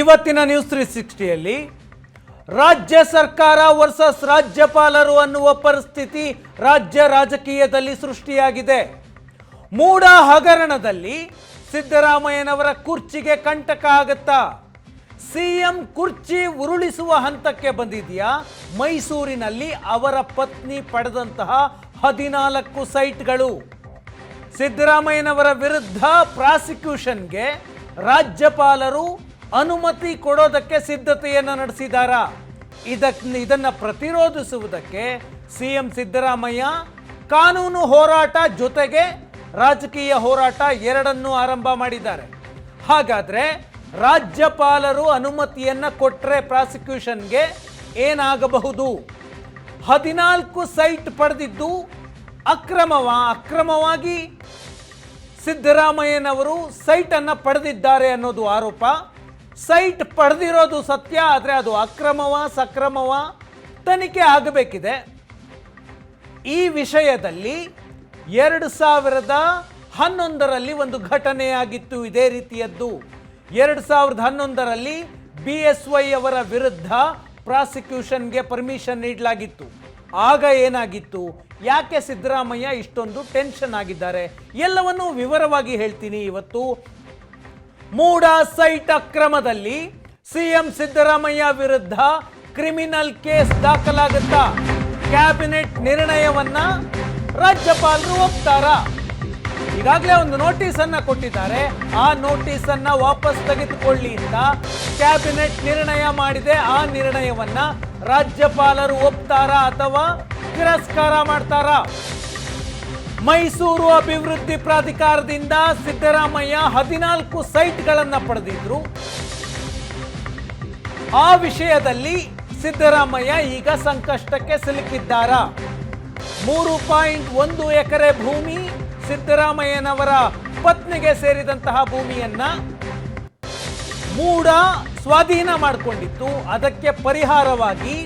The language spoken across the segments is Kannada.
ಇವತ್ತಿನ ನ್ಯೂಸ್ ತ್ರೀ ಸಿಕ್ಸ್ಟಿಯಲ್ಲಿ ರಾಜ್ಯ ಸರ್ಕಾರ ವರ್ಸಸ್ ರಾಜ್ಯಪಾಲರು ಅನ್ನುವ ಪರಿಸ್ಥಿತಿ ರಾಜ್ಯ ರಾಜಕೀಯದಲ್ಲಿ ಸೃಷ್ಟಿಯಾಗಿದೆ. ಮೂಡ ಹಗರಣದಲ್ಲಿ ಸಿದ್ದರಾಮಯ್ಯನವರ ಕುರ್ಚಿಗೆ ಕಂಟಕ ಆಗುತ್ತಾ? ಸಿಎಂ ಕುರ್ಚಿ ಉರುಳಿಸುವ ಹಂತಕ್ಕೆ ಬಂದಿದೆಯಾ? ಮೈಸೂರಿನಲ್ಲಿ ಅವರ ಪತ್ನಿ ಪಡೆದಂತಹ ಹದಿನಾಲ್ಕು ಸೈಟ್ಗಳು. ಸಿದ್ದರಾಮಯ್ಯನವರ ವಿರುದ್ಧ ಪ್ರಾಸಿಕ್ಯೂಷನ್ಗೆ ರಾಜ್ಯಪಾಲರು ಅನುಮತಿ ಕೊಡೋದಕ್ಕೆ ಸಿದ್ಧತೆಯನ್ನು ನಡೆಸಿದಾರಾ? ಇದಕ್ ಇದನ್ನು ಪ್ರತಿರೋಧಿಸುವುದಕ್ಕೆ ಸಿಎಂ ಸಿದ್ದರಾಮಯ್ಯ ಕಾನೂನು ಹೋರಾಟ ಜೊತೆಗೆ ರಾಜಕೀಯ ಹೋರಾಟ ಎರಡನ್ನೂ ಆರಂಭ ಮಾಡಿದ್ದಾರೆ. ಹಾಗಾದ್ರೆ ರಾಜ್ಯಪಾಲರು ಅನುಮತಿಯನ್ನ ಕೊಟ್ಟರೆ ಪ್ರಾಸಿಕ್ಯೂಷನ್ಗೆ ಏನಾಗಬಹುದು? ಹದಿನಾಲ್ಕು ಸೈಟ್ ಪಡೆದಿದ್ದು ಅಕ್ರಮವ, ಅಕ್ರಮವಾಗಿ ಸಿದ್ದರಾಮಯ್ಯನವರು ಸೈಟನ್ನು ಪಡೆದಿದ್ದಾರೆ ಅನ್ನೋದು ಆರೋಪ. ಸೈಟ್ ಪಡೆದಿರೋದು ಸತ್ಯ, ಆದರೆ ಅದು ಅಕ್ರಮವ, ಸಕ್ರಮವ? ತನಿಖೆ ಆಗಬೇಕಿದೆ. ಈ ವಿಷಯದಲ್ಲಿ ಎರಡು ಸಾವಿರದ ಹನ್ನೊಂದರಲ್ಲಿ ಒಂದು ಘಟನೆಯಾಗಿತ್ತು ಇದೇ ರೀತಿಯದ್ದು. ಎರಡು ಸಾವಿರದ ಹನ್ನೊಂದರಲ್ಲಿ ಬಿ ಎಸ್ ವೈ ಅವರ ವಿರುದ್ಧ ಪ್ರಾಸಿಕ್ಯೂಷನ್ಗೆ ಪರ್ಮಿಷನ್ ನೀಡಲಾಗಿತ್ತು. ಆಗ ಏನಾಗಿತ್ತು? ಯಾಕೆ ಸಿದ್ದರಾಮಯ್ಯ ಇಷ್ಟೊಂದು ಟೆನ್ಷನ್ ಆಗಿದ್ದಾರೆ? ಎಲ್ಲವನ್ನೂ ವಿವರವಾಗಿ ಹೇಳ್ತೀನಿ ಇವತ್ತು. ಮೂಡ ಸೈಟ್ ಅಕ್ರಮದಲ್ಲಿ ಸಿಎಂ ಸಿದ್ದರಾಮಯ್ಯ ವಿರುದ್ಧ ಕ್ರಿಮಿನಲ್ ಕೇಸ್ ದಾಖಲಾಗುತ್ತಾ? ಕ್ಯಾಬಿನೆಟ್ ನಿರ್ಣಯವನ್ನ ರಾಜ್ಯಪಾಲರು ಒಪ್ತಾರ? ಈಗಾಗಲೇ ಒಂದು ನೋಟಿಸ್ ಅನ್ನ ಕೊಟ್ಟಿದ್ದಾರೆ. ಆ ನೋಟಿಸ್ ಅನ್ನ ವಾಪಸ್ ತೆಗೆದುಕೊಳ್ಳಿ ಅಂತ ಕ್ಯಾಬಿನೆಟ್ ನಿರ್ಣಯ ಮಾಡಿದೆ. ಆ ನಿರ್ಣಯವನ್ನ ರಾಜ್ಯಪಾಲರು ಒಪ್ತಾರಾ ಅಥವಾ ತಿರಸ್ಕಾರ ಮಾಡ್ತಾರಾ? ಮೈಸೂರು ಅಭಿವೃದ್ಧಿ ಪ್ರಾಧಿಕಾರದಿಂದ ಸಿದ್ದರಾಮಯ್ಯ ಹದಿನಾಲ್ಕು ಸೈಟ್ಗಳನ್ನು ಪಡೆದಿದ್ರು. ಆ ವಿಷಯದಲ್ಲಿ ಸಿದ್ದರಾಮಯ್ಯ ಈಗ ಸಂಕಷ್ಟಕ್ಕೆ ಸಿಲುಕಿದ್ದಾರಾ. ಮೂರು ಪಾಯಿಂಟ್ ಒಂದು ಎಕರೆ ಭೂಮಿ ಸಿದ್ದರಾಮಯ್ಯನವರ ಪತ್ನಿಗೆ ಸೇರಿದಂತಹ ಭೂಮಿಯನ್ನ ಮೂಡ ಸ್ವಾಧೀನ ಮಾಡಿಕೊಂಡಿತ್ತು. ಅದಕ್ಕೆ ಪರಿಹಾರವಾಗಿ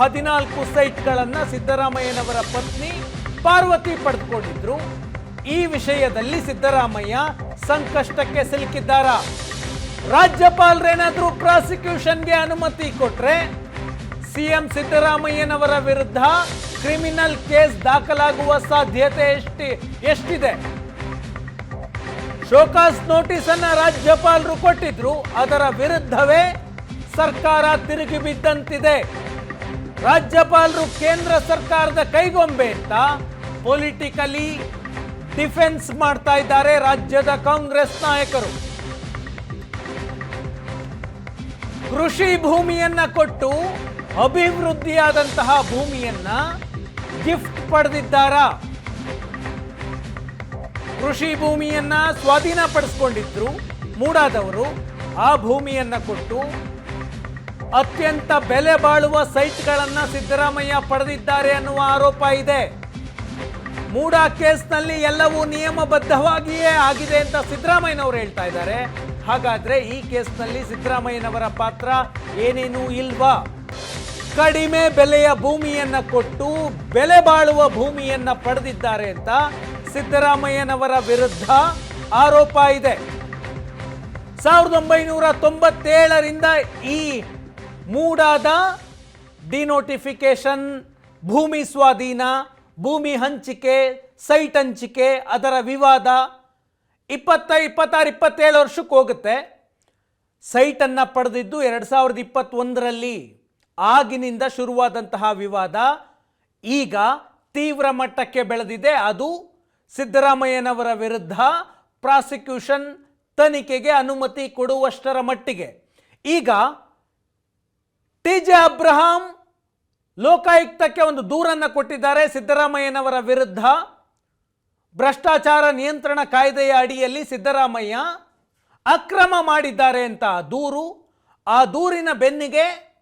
ಹದಿನಾಲ್ಕು ಸೈಟ್ಗಳನ್ನು ಸಿದ್ದರಾಮಯ್ಯನವರ ಪತ್ನಿ ಪಾರ್ವತಿ ಪಡೆದುಕೊಂಡಿದ್ರು ಈ ವಿಷಯದಲ್ಲಿ ಸಿದ್ದರಾಮಯ್ಯ ಸಂಕಷ್ಟಕ್ಕೆ ಸಿಲುಕಿದ್ದಾರ. ರಾಜ್ಯಪಾಲರೇನಾದ್ರೂ ಪ್ರಾಸಿಕ್ಯೂಷನ್ಗೆ ಅನುಮತಿ ಕೊಟ್ರೆ ಸಿಎಂ ಸಿದ್ದರಾಮಯ್ಯನವರ ವಿರುದ್ಧ ಕ್ರಿಮಿನಲ್ ಕೇಸ್ ದಾಖಲಾಗುವ ಸಾಧ್ಯತೆ ಎಷ್ಟಿ, ಎಷ್ಟಿದೆ? ಶೋಕಾಸ್ ನೋಟಿಸ್ ಅನ್ನ ರಾಜ್ಯಪಾಲರು ಕೊಟ್ಟಿದ್ರು. ಅದರ ವಿರುದ್ಧವೇ ಸರ್ಕಾರ ತಿರುಗಿ ಬಿದ್ದಂತಿದೆ. ರಾಜ್ಯಪಾಲರು ಕೇಂದ್ರ ಸರ್ಕಾರದ ಕೈಗೊಂಬೆ ಅಂತ ಪೊಲಿಟಿಕಲಿ ಡಿಫೆನ್ಸ್ ಮಾಡ್ತಾ ಇದ್ದಾರೆ ರಾಜ್ಯದ ಕಾಂಗ್ರೆಸ್ ನಾಯಕರು. ಕೃಷಿ ಭೂಮಿಯನ್ನ ಕೊಟ್ಟು ಅಭಿವೃದ್ಧಿಯಾದಂತಹ ಭೂಮಿಯನ್ನ ಗಿಫ್ಟ್ ಪಡೆದಿದ್ದಾರಾ? ಕೃಷಿ ಭೂಮಿಯನ್ನ ಸ್ವಾಧೀನಪಡಿಸ್ಕೊಂಡಿದ್ರು ಮೂಡಾದವರು, ಆ ಭೂಮಿಯನ್ನ ಕೊಟ್ಟು ಅತ್ಯಂತ ಬೆಲೆ ಬಾಳುವ ಸೈಟ್ಗಳನ್ನು ಸಿದ್ದರಾಮಯ್ಯ ಪಡೆದಿದ್ದಾರೆ ಅನ್ನುವ ಆರೋಪ ಇದೆ. ಮೂಡ ಕೇಸ್ನಲ್ಲಿ ಎಲ್ಲವೂ ನಿಯಮಬದ್ಧವಾಗಿಯೇ ಆಗಿದೆ ಅಂತ ಸಿದ್ದರಾಮಯ್ಯನವರು ಹೇಳ್ತಾ ಇದ್ದಾರೆ. ಹಾಗಾದ್ರೆ ಈ ಕೇಸ್ನಲ್ಲಿ ಸಿದ್ದರಾಮಯ್ಯನವರ ಪಾತ್ರ ಏನೇನೂ ಇಲ್ವಾ? ಕಡಿಮೆ ಬೆಲೆಯ ಭೂಮಿಯನ್ನ ಕೊಟ್ಟು ಬೆಲೆ ಬಾಳುವ ಭೂಮಿಯನ್ನ ಪಡೆದಿದ್ದಾರೆ ಅಂತ ಸಿದ್ದರಾಮಯ್ಯನವರ ವಿರುದ್ಧ ಆರೋಪ ಇದೆ. ಸಾವಿರದ ಒಂಬೈನೂರ ತೊಂಬತ್ತೇಳರಿಂದ ಈ ಮೂಡಾದ ಡಿನೋಟಿಫಿಕೇಶನ್ ಭೂಮಿ ಸ್ವಾಧೀನ ಭೂಮಿ ಹಂಚಿಕೆ, ಸೈಟ್ ಹಂಚಿಕೆ, ಅದರ ವಿವಾದ ಇಪ್ಪತ್ತ, ಇಪ್ಪತ್ತಾರು, ಇಪ್ಪತ್ತೇಳು ವರ್ಷಕ್ಕೆ ಹೋಗುತ್ತೆ. ಸೈಟನ್ನು ಪಡೆದಿದ್ದು ಎರಡು ಸಾವಿರದ ಇಪ್ಪತ್ತೊಂದರಲ್ಲಿ ಆಗಿನಿಂದ ಶುರುವಾದಂತಹ ವಿವಾದ. ಈಗ ತೀವ್ರ ಮಟ್ಟಕ್ಕೆ ಬೆಳೆದಿದೆ. ಅದು ಸಿದ್ದರಾಮಯ್ಯನವರ ವಿರುದ್ಧ ಪ್ರಾಸಿಕ್ಯೂಷನ್ ತನಿಖೆಗೆ ಅನುಮತಿ ಕೊಡುವಷ್ಟರ ಮಟ್ಟಿಗೆ. ಈಗ ಟಿ ಜೆ ಅಬ್ರಹಾಂ ಲೋಕಾಯುಕ್ತಕ್ಕೆ ಒಂದು ದೂರನ್ನು ಕೊಟ್ಟಿದ್ದಾರೆ ಸಿದ್ದರಾಮಯ್ಯನವರ ವಿರುದ್ಧ. ಭ್ರಷ್ಟಾಚಾರ ನಿಯಂತ್ರಣ ಕಾಯ್ದೆಯ ಅಡಿಯಲ್ಲಿ ಸಿದ್ದರಾಮಯ್ಯ ಅಕ್ರಮ ಮಾಡಿದ್ದಾರೆ ಅಂತ ದೂರು. ಆ ದೂರಿನ ಬೆನ್ನಿಗೆ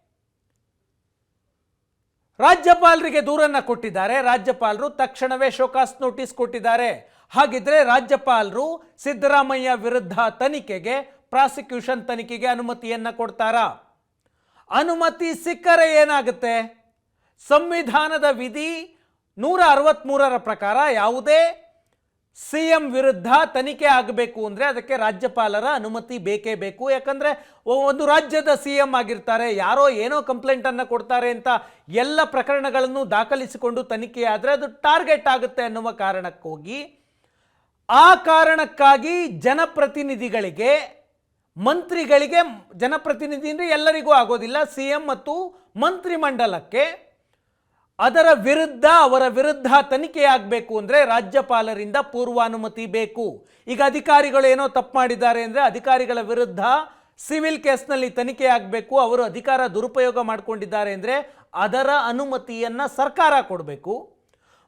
ರಾಜ್ಯಪಾಲರಿಗೆ ದೂರನ್ನು ಕೊಟ್ಟಿದ್ದಾರೆ. ರಾಜ್ಯಪಾಲರು ತಕ್ಷಣವೇ ಶೋಕಾಸ್ ನೋಟಿಸ್ ಕೊಟ್ಟಿದ್ದಾರೆ. ಹಾಗಿದ್ರೆ ರಾಜ್ಯಪಾಲರು ಸಿದ್ದರಾಮಯ್ಯ ವಿರುದ್ಧ ತನಿಖೆಗೆ, ಪ್ರಾಸಿಕ್ಯೂಷನ್ ತನಿಖೆಗೆ ಅನುಮತಿಯನ್ನ ಕೊಡ್ತಾರಾ? ಅನುಮತಿ ಸಿಕ್ಕರೆ ಏನಾಗುತ್ತೆ? ಸಂವಿಧಾನದ ವಿಧಿ ನೂರ ಅರವತ್ತ್ಮೂರರ ಪ್ರಕಾರ ಯಾವುದೇ ಸಿ ಎಂ ವಿರುದ್ಧ ತನಿಖೆ ಆಗಬೇಕು ಅಂದರೆ ಅದಕ್ಕೆ ರಾಜ್ಯಪಾಲರ ಅನುಮತಿ ಬೇಕೇ ಬೇಕು. ಯಾಕಂದರೆ ಒಂದು ರಾಜ್ಯದ ಸಿ ಎಂ ಆಗಿರ್ತಾರೆ, ಯಾರೋ ಏನೋ ಕಂಪ್ಲೇಂಟನ್ನು ಕೊಡ್ತಾರೆ ಅಂತ ಎಲ್ಲ ಪ್ರಕರಣಗಳನ್ನು ದಾಖಲಿಸಿಕೊಂಡು ತನಿಖೆ ಆದರೆ ಅದು ಟಾರ್ಗೆಟ್ ಆಗುತ್ತೆ ಅನ್ನುವ ಕಾರಣಕ್ಕೋಗಿ ಆ ಕಾರಣಕ್ಕಾಗಿ ಜನಪ್ರತಿನಿಧಿಗಳಿಗೆ, ಮಂತ್ರಿಗಳಿಗೆ, ಜನಪ್ರತಿನಿಧಿ ಅಂದರೆ ಎಲ್ಲರಿಗೂ ಆಗೋದಿಲ್ಲ ಸಿ ಎಂ ಮತ್ತು ಮಂತ್ರಿಮಂಡಲಕ್ಕೆ ಅದರ ವಿರುದ್ಧ, ಅವರ ವಿರುದ್ಧ ತನಿಖೆ ಆಗಬೇಕು ಅಂದರೆ ರಾಜ್ಯಪಾಲರಿಂದ ಪೂರ್ವಾನುಮತಿ ಬೇಕು. ಈಗ ಅಧಿಕಾರಿಗಳು ಏನೋ ತಪ್ಪು ಮಾಡಿದ್ದಾರೆ ಅಂದರೆ ಅಧಿಕಾರಿಗಳ ವಿರುದ್ಧ ಸಿವಿಲ್ ಕೇಸ್ನಲ್ಲಿ ತನಿಖೆ ಆಗಬೇಕು ಅವರು ಅಧಿಕಾರ ದುರುಪಯೋಗ ಮಾಡಿಕೊಂಡಿದ್ದಾರೆ ಅಂದರೆ ಅದರ ಅನುಮತಿಯನ್ನು ಸರ್ಕಾರ ಕೊಡಬೇಕು.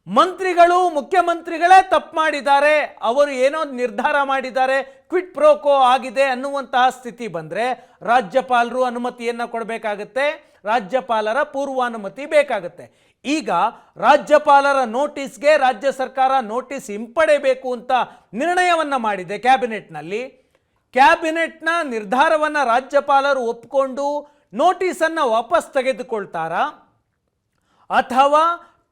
ಮಂತ್ರಿಗಳು, ಮುಖ್ಯಮಂತ್ರಿಗಳೇ ತಪ್ಪು ಮಾಡಿದ್ದಾರೆ. ಅವರು ಏನೋ ನಿರ್ಧಾರ ಮಾಡಿದ್ದಾರೆ. ಕ್ವಿಟ್ ಪ್ರೋಕೋ ಆಗಿದೆ ಅನ್ನುವಂತಹ ಸ್ಥಿತಿ ಬಂದರೆ ರಾಜ್ಯಪಾಲರು ಅನುಮತಿಯನ್ನು ಕೊಡಬೇಕಾಗತ್ತೆ. ರಾಜ್ಯಪಾಲರ ಪೂರ್ವಾನುಮತಿ ಬೇಕಾಗುತ್ತೆ. ಈಗ ರಾಜ್ಯಪಾಲರ ನೋಟಿಸ್ಗೆ ರಾಜ್ಯ ಸರ್ಕಾರ ನೋಟಿಸ್ ಹಿಂಪಡೆಯಬೇಕು ಅಂತ ನಿರ್ಣಯವನ್ನು ಮಾಡಿದೆ ಕ್ಯಾಬಿನೆಟ್ನಲ್ಲಿ. ಕ್ಯಾಬಿನೆಟ್ನ ನಿರ್ಧಾರವನ್ನು ರಾಜ್ಯಪಾಲರು ಒಪ್ಪಿಕೊಂಡು ನೋಟಿಸನ್ನು ವಾಪಸ್ ತೆಗೆದುಕೊಳ್ತಾರಾ? ಅಥವಾ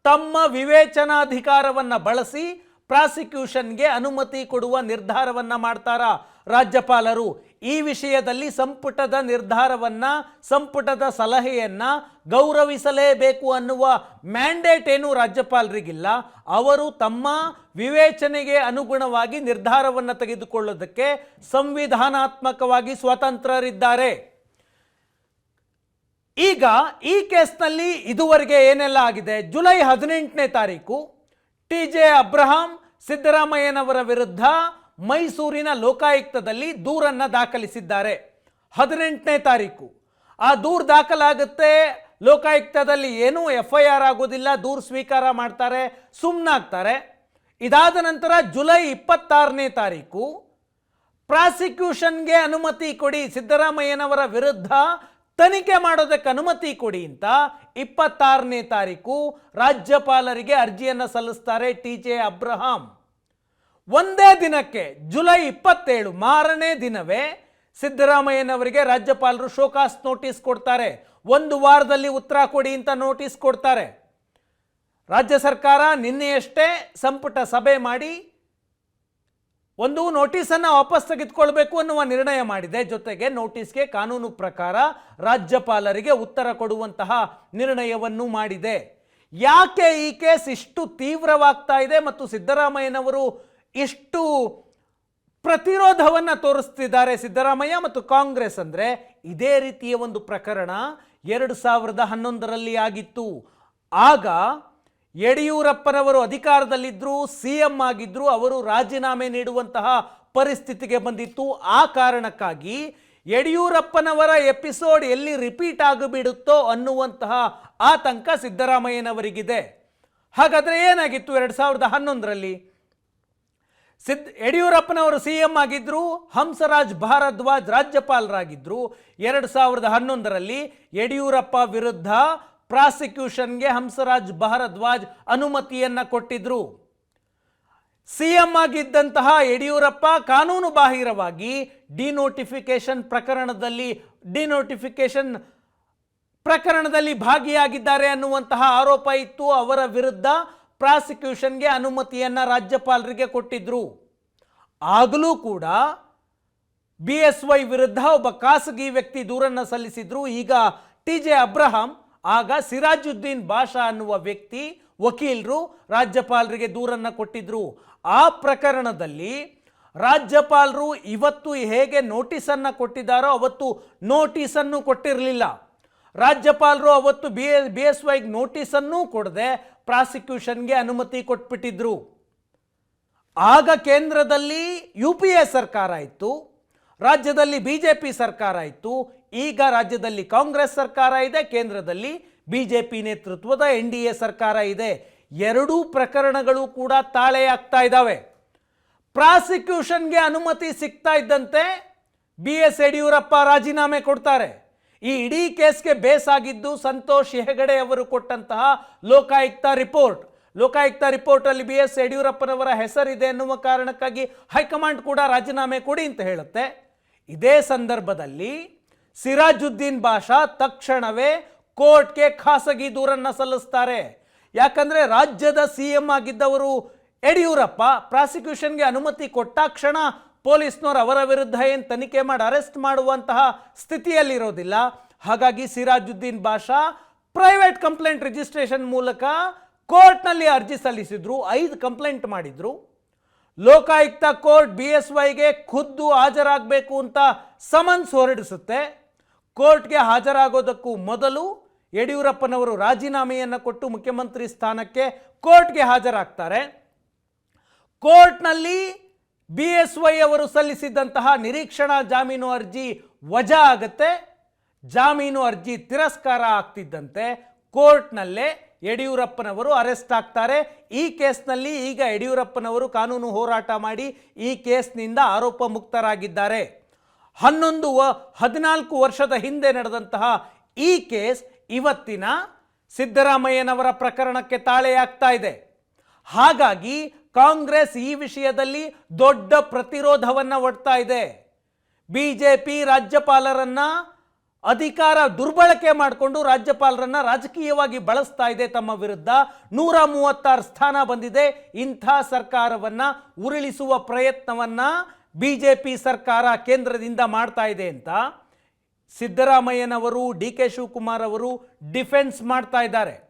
ತಮ್ಮ ವಿವೇಚನಾಧಿಕಾರವನ್ನು ಬಳಸಿ ಪ್ರಾಸಿಕ್ಯೂಷನ್ಗೆ ಅನುಮತಿ ಕೊಡುವ ನಿರ್ಧಾರವನ್ನು ಮಾಡ್ತಾರಾ ರಾಜ್ಯಪಾಲರು? ಈ ವಿಷಯದಲ್ಲಿ ಸಂಪುಟದ ನಿರ್ಧಾರವನ್ನ, ಸಂಪುಟದ ಸಲಹೆಯನ್ನ ಗೌರವಿಸಲೇಬೇಕು ಅನ್ನುವ ಮ್ಯಾಂಡೇಟ್ ಏನು ರಾಜ್ಯಪಾಲರಿಗಿಲ್ಲ. ಅವರು ತಮ್ಮ ವಿವೇಚನೆಗೆ ಅನುಗುಣವಾಗಿ ನಿರ್ಧಾರವನ್ನು ತೆಗೆದುಕೊಳ್ಳೋದಕ್ಕೆ ಸಂವಿಧಾನಾತ್ಮಕವಾಗಿ ಸ್ವತಂತ್ರರಿದ್ದಾರೆ. ಈಗ ಈ ಕೇಸ್ನಲ್ಲಿ ಇದುವರೆಗೆ ಏನೆಲ್ಲ ಆಗಿದೆ? ಜುಲೈ ಹದಿನೆಂಟನೇ ತಾರೀಕು, ಟಿ ಜೆ ಅಬ್ರಹಾಂ ಸಿದ್ದರಾಮಯ್ಯನವರ ವಿರುದ್ಧ ಮೈಸೂರಿನ ಲೋಕಾಯುಕ್ತದಲ್ಲಿ ದೂರನ್ನು ದಾಖಲಿಸಿದ್ದಾರೆ. ಹದಿನೆಂಟನೇ ತಾರೀಕು. ಆ ದೂರು ದಾಖಲಾಗುತ್ತೆ. ಲೋಕಾಯುಕ್ತದಲ್ಲಿ ಏನೂ ಎಫ್ ಐ ಆರ್ ಆಗೋದಿಲ್ಲ. ದೂರು ಸ್ವೀಕಾರ ಮಾಡ್ತಾರೆ ಸುಮ್ಮನಾಗ್ತಾರೆ ಇದಾದ ನಂತರ ಜುಲೈ ಇಪ್ಪತ್ತಾರನೇ ತಾರೀಕು. ಪ್ರಾಸಿಕ್ಯೂಷನ್ಗೆ ಅನುಮತಿ ಕೊಡಿ. ಸಿದ್ದರಾಮಯ್ಯನವರ ವಿರುದ್ಧ ತನಿಖೆ ಮಾಡೋದಕ್ಕೆ ಅನುಮತಿ ಕೊಡಿ ಅಂತ ಇಪ್ಪತ್ತಾರನೇ ತಾರೀಕು ರಾಜ್ಯಪಾಲರಿಗೆ ಅರ್ಜಿಯನ್ನು ಸಲ್ಲಿಸ್ತಾರೆ ಟಿ ಜೆ ಅಬ್ರಹಾಂ. ಒಂದೇ ದಿನಕ್ಕೆ ಜುಲೈ ಇಪ್ಪತ್ತೇಳು ಮಾರನೇ ದಿನವೇ ಸಿದ್ದರಾಮಯ್ಯನವರಿಗೆ ರಾಜ್ಯಪಾಲರು ಶೋಕಾಸ್ ನೋಟಿಸ್ ಕೊಡ್ತಾರೆ. ಒಂದು ವಾರದಲ್ಲಿ ಉತ್ತರ ಕೊಡಿ ಅಂತ ನೋಟಿಸ್ ಕೊಡ್ತಾರೆ. ರಾಜ್ಯ ಸರ್ಕಾರ ನಿನ್ನೆಯಷ್ಟೇ ಸಂಪುಟ ಸಭೆ ಮಾಡಿ ಒಂದು ನೋಟಿಸನ್ನು ವಾಪಸ್ ತೆಗೆದುಕೊಳ್ಬೇಕು ಅನ್ನುವ ನಿರ್ಣಯ ಮಾಡಿದೆ. ಜೊತೆಗೆ ನೋಟಿಸ್ಗೆ ಕಾನೂನು ಪ್ರಕಾರ ರಾಜ್ಯಪಾಲರಿಗೆ ಉತ್ತರ ಕೊಡುವಂತಹ ನಿರ್ಣಯವನ್ನು ಮಾಡಿದೆ. ಯಾಕೆ ಈ ಕೇಸ್ ಇಷ್ಟು ತೀವ್ರವಾಗ್ತಾ ಇದೆ ಮತ್ತು ಸಿದ್ದರಾಮಯ್ಯನವರು ಇಷ್ಟು ಪ್ರತಿರೋಧವನ್ನು ತೋರಿಸ್ತಿದ್ದಾರೆ ಸಿದ್ದರಾಮಯ್ಯ ಮತ್ತು ಕಾಂಗ್ರೆಸ್ ಅಂದರೆ ಇದೇ ರೀತಿಯ ಒಂದು ಪ್ರಕರಣ ಎರಡು ಸಾವಿರದ ಹನ್ನೊಂದರಲ್ಲಿ ಆಗಿತ್ತು. ಆಗ ಯಡಿಯೂರಪ್ಪನವರು ಅಧಿಕಾರದಲ್ಲಿದ್ದರು ಸಿ ಎಂ ಆಗಿದ್ದರು ಅವರು ರಾಜೀನಾಮೆ ನೀಡುವಂತಹ ಪರಿಸ್ಥಿತಿಗೆ ಬಂದಿತ್ತು. ಆ ಕಾರಣಕ್ಕಾಗಿ ಯಡಿಯೂರಪ್ಪನವರ ಎಪಿಸೋಡ್ ಎಲ್ಲಿ ರಿಪೀಟ್ ಆಗಿಬಿಡುತ್ತೋ ಅನ್ನುವಂತಹ ಆತಂಕ ಸಿದ್ದರಾಮಯ್ಯನವರಿಗಿದೆ. ಹಾಗಾದರೆ ಏನಾಗಿತ್ತು ಎರಡು ಸಾವಿರದ ಹನ್ನೊಂದರಲ್ಲಿ? ಸಿದ್ ಯಡಿಯೂರಪ್ಪನವರು ಸಿ ಎಂ ಆಗಿದ್ದರು ಹಂಸರಾಜ್ ಭಾರದ್ವಾಜ್ ರಾಜ್ಯಪಾಲರಾಗಿದ್ದರು ಎರಡು ಸಾವಿರದ ಹನ್ನೊಂದರಲ್ಲಿ ಯಡಿಯೂರಪ್ಪ ವಿರುದ್ಧ ಪ್ರಾಸಿಕ್ಯೂಷನ್ಗೆ ಹಂಸರಾಜ್ ಭಾರದ್ವಾಜ್ ಅನುಮತಿಯನ್ನು ಕೊಟ್ಟಿದ್ದರು ಸಿ ಎಂ ಆಗಿದ್ದಂತಹ ಯಡಿಯೂರಪ್ಪ ಕಾನೂನು ಬಾಹಿರವಾಗಿ ಡಿನೋಟಿಫಿಕೇಶನ್ ಪ್ರಕರಣದಲ್ಲಿ ಡಿನೋಟಿಫಿಕೇಶನ್ ಪ್ರಕರಣದಲ್ಲಿ ಭಾಗಿಯಾಗಿದ್ದಾರೆ ಅನ್ನುವಂತಹ ಆರೋಪ ಇತ್ತು ಅವರ ವಿರುದ್ಧ. ಪ್ರಾಸಿಕ್ಯೂಷನ್ಗೆ ಅನುಮತಿಯನ್ನು ರಾಜ್ಯಪಾಲರಿಗೆ ಕೊಟ್ಟಿದ್ರು. ಆಗಲೂ ಕೂಡ ಬಿ ಎಸ್ ವೈ ವಿರುದ್ಧ ಒಬ್ಬ ಖಾಸಗಿ ವ್ಯಕ್ತಿ ದೂರನ್ನು ಸಲ್ಲಿಸಿದ್ರು. ಈಗ ಟಿ ಜೆ ಅಬ್ರಹಾಂ, ಆಗ ಸಿರಾಜುದ್ದೀನ್ ಬಾಷಾ ಅನ್ನುವ ವ್ಯಕ್ತಿ ವಕೀಲರು ರಾಜ್ಯಪಾಲರಿಗೆ ದೂರನ್ನು ಕೊಟ್ಟಿದ್ರು. ಆ ಪ್ರಕರಣದಲ್ಲಿ ರಾಜ್ಯಪಾಲರು ಇವತ್ತು ಹೇಗೆ ನೋಟಿಸನ್ನು ಕೊಟ್ಟಿದ್ದಾರೋ ಅವತ್ತು ನೋಟಿಸನ್ನು ಕೊಟ್ಟಿರಲಿಲ್ಲ. ರಾಜ್ಯಪಾಲರು ಅವತ್ತು ಬಿ ಎ ಬಿ ಎಸ್ ವೈಗೆ ನೋಟಿಸನ್ನೂ ಕೊಡದೆ ಪ್ರಾಸಿಕ್ಯೂಷನ್ಗೆ ಅನುಮತಿ ಕೊಟ್ಬಿಟ್ಟಿದ್ರು. ಆಗ ಕೇಂದ್ರದಲ್ಲಿ ಯು ಪಿ ಎ ಸರ್ಕಾರ ಇತ್ತು, ರಾಜ್ಯದಲ್ಲಿ ಬಿ ಜೆ ಪಿ ಸರ್ಕಾರ ಇತ್ತು, ಈಗ ರಾಜ್ಯದಲ್ಲಿ ಕಾಂಗ್ರೆಸ್ ಸರ್ಕಾರ ಇದೆ, ಕೇಂದ್ರದಲ್ಲಿ ಬಿ ಜೆ ಪಿ ನೇತೃತ್ವದ ಎನ್ ಡಿ ಎ ಸರ್ಕಾರ ಇದೆ. ಎರಡೂ ಪ್ರಕರಣಗಳು ಕೂಡ ತಾಳೆ ಆಗ್ತಾ ಇದ್ದಾವೆ. ಪ್ರಾಸಿಕ್ಯೂಷನ್ಗೆ ಅನುಮತಿ ಸಿಗ್ತಾ ಇದ್ದಂತೆ ಬಿ ಎಸ್ ಯಡಿಯೂರಪ್ಪ ರಾಜೀನಾಮೆ ಕೊಡ್ತಾರೆ. ಈ ಇಡೀ ಕೇಸ್ಗೆ ಬೇಸಾಗಿದ್ದು ಸಂತೋಷ್ ಹೆಗಡೆ ಅವರು ಕೊಟ್ಟಂತಹ ಲೋಕಾಯುಕ್ತ ರಿಪೋರ್ಟ್. ಲೋಕಾಯುಕ್ತ ರಿಪೋರ್ಟಲ್ಲಿ ಬಿ ಎಸ್ ಯಡಿಯೂರಪ್ಪನವರ ಹೆಸರಿದೆ ಎನ್ನುವ ಕಾರಣಕ್ಕಾಗಿ ಹೈಕಮಾಂಡ್ ಕೂಡ ರಾಜೀನಾಮೆ ಕೊಡಿ ಅಂತ ಹೇಳುತ್ತೆ. ಇದೇ ಸಂದರ್ಭದಲ್ಲಿ ಸಿರಾಜುದ್ದೀನ್ ಬಾಷಾ ತಕ್ಷಣವೇ ಕೋರ್ಟ್ಗೆ ಖಾಸಗಿ ದೂರನ್ನು ಸಲ್ಲಿಸ್ತಾರೆ. ಯಾಕಂದ್ರೆ ರಾಜ್ಯದ ಸಿ ಎಂ ಆಗಿದ್ದವರು ಯಡಿಯೂರಪ್ಪ ಪ್ರಾಸಿಕ್ಯೂಷನ್ಗೆ ಅನುಮತಿ ಕೊಟ್ಟಾಕ್ಷಣ ಪೊಲೀಸ್ನವರು ಅವರ ವಿರುದ್ಧ ಏನು ತನಿಖೆ ಮಾಡಿ ಅರೆಸ್ಟ್ ಮಾಡುವಂತಹ ಸ್ಥಿತಿಯಲ್ಲಿರೋದಿಲ್ಲ. ಹಾಗಾಗಿ Sirajuddin Basha private complaint registration ಮೂಲಕ ಕೋರ್ಟ್ನಲ್ಲಿ ಅರ್ಜಿ ಸಲ್ಲಿಸಿದ್ರು, ಐದು ಕಂಪ್ಲೇಂಟ್ ಮಾಡಿದ್ರು. ಲೋಕಾಯುಕ್ತ ಕೋರ್ಟ್ ಬಿ ಎಸ್ ವೈಗೆ ಖುದ್ದು ಹಾಜರಾಗಬೇಕು ಅಂತ ಸಮನ್ಸ್ ಹೊರಡಿಸುತ್ತೆ. ಕೋರ್ಟ್ಗೆ ಹಾಜರಾಗೋದಕ್ಕೂ ಮೊದಲು ಯಡಿಯೂರಪ್ಪನವರು ರಾಜೀನಾಮೆಯನ್ನು ಕೊಟ್ಟು ಮುಖ್ಯಮಂತ್ರಿ ಸ್ಥಾನಕ್ಕೆ ಕೋರ್ಟ್ಗೆ ಹಾಜರಾಗ್ತಾರೆ. ಕೋರ್ಟ್ನಲ್ಲಿ ಬಿ ಎಸ್ ವೈ ಅವರು ಸಲ್ಲಿಸಿದ್ದಂತಹ ನಿರೀಕ್ಷಣಾ ಜಾಮೀನು ಅರ್ಜಿ ವಜಾ ಆಗತ್ತೆ. ಜಾಮೀನು ಅರ್ಜಿ ತಿರಸ್ಕಾರ ಆಗ್ತಿದ್ದಂತೆ ಕೋರ್ಟ್ನಲ್ಲೇ ಯಡಿಯೂರಪ್ಪನವರು ಅರೆಸ್ಟ್ ಆಗ್ತಾರೆ. ಈ ಕೇಸ್ನಲ್ಲಿ ಈಗ ಯಡಿಯೂರಪ್ಪನವರು ಕಾನೂನು ಹೋರಾಟ ಮಾಡಿ ಈ ಕೇಸ್ನಿಂದ ಆರೋಪ ಮುಕ್ತರಾಗಿದ್ದಾರೆ. ಹನ್ನೊಂದು ವ, ಹದಿನಾಲ್ಕು ವರ್ಷದ ಹಿಂದೆ ನಡೆದಂತಹ ಈ ಕೇಸ್ ಇವತ್ತಿನ ಸಿದ್ದರಾಮಯ್ಯನವರ ಪ್ರಕರಣಕ್ಕೆ ತಾಳೆಯಾಗ್ತಾ ಇದೆ. ಹಾಗಾಗಿ ಕಾಂಗ್ರೆಸ್ ಈ ವಿಷಯದಲ್ಲಿ ದೊಡ್ಡ ಪ್ರತಿರೋಧವನ್ನು ಒಡ್ತಾ ಇದೆ. ಬಿಜೆಪಿ ರಾಜ್ಯಪಾಲರನ್ನ ಅಧಿಕಾರ ದುರ್ಬಳಕೆ ಮಾಡಿಕೊಂಡು ರಾಜ್ಯಪಾಲರನ್ನ ರಾಜಕೀಯವಾಗಿ ಬಳಸ್ತಾ ಇದೆ ತಮ್ಮ ವಿರುದ್ಧ. ನೂರ ಮೂವತ್ತಾರು ಸ್ಥಾನ ಬಂದಿದೆ. ಇಂಥ ಸರ್ಕಾರವನ್ನ ಉರುಳಿಸುವ ಪ್ರಯತ್ನವನ್ನ ಬಿಜೆಪಿ ಸರ್ಕಾರ ಕೇಂದ್ರದಿಂದ ಮಾಡ್ತಾ ಇದೆ ಅಂತ ಸಿದ್ದರಾಮಯ್ಯನವರು, ಡಿ ಕೆ ಶಿವಕುಮಾರ್ ಅವರು ಡಿಫೆನ್ಸ್ ಮಾಡ್ತಾ ಇದ್ದಾರೆ.